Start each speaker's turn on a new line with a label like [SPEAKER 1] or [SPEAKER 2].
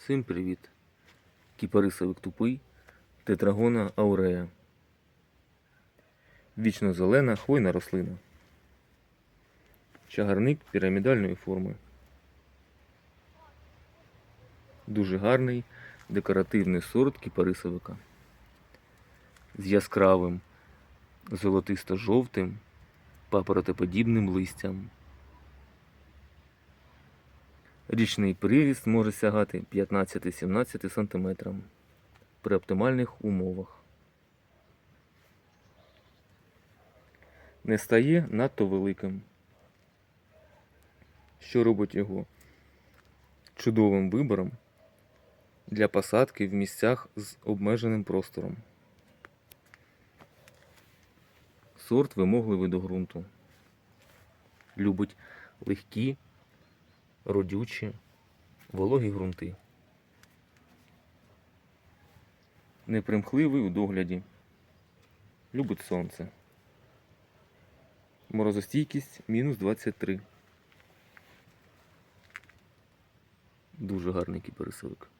[SPEAKER 1] Всім привіт! Кіпарисовик тупий, тетрагона аурея. Вічно зелена хвойна рослина. Чагарник пірамідальної форми. Дуже гарний декоративний сорт кіпарисовика. З яскравим золотисто-жовтим папоротеподібним листям. Річний приріст може сягати 15-17 см при оптимальних умовах. Не стає надто великим, що робить його чудовим вибором для посадки в місцях з обмеженим простором. Сорт вимогливий до ґрунту. Любить легкі родючі, вологі ґрунти. Непримхливий у догляді. Любить сонце. Морозостійкість мінус 23. Дуже гарний кіпересовик.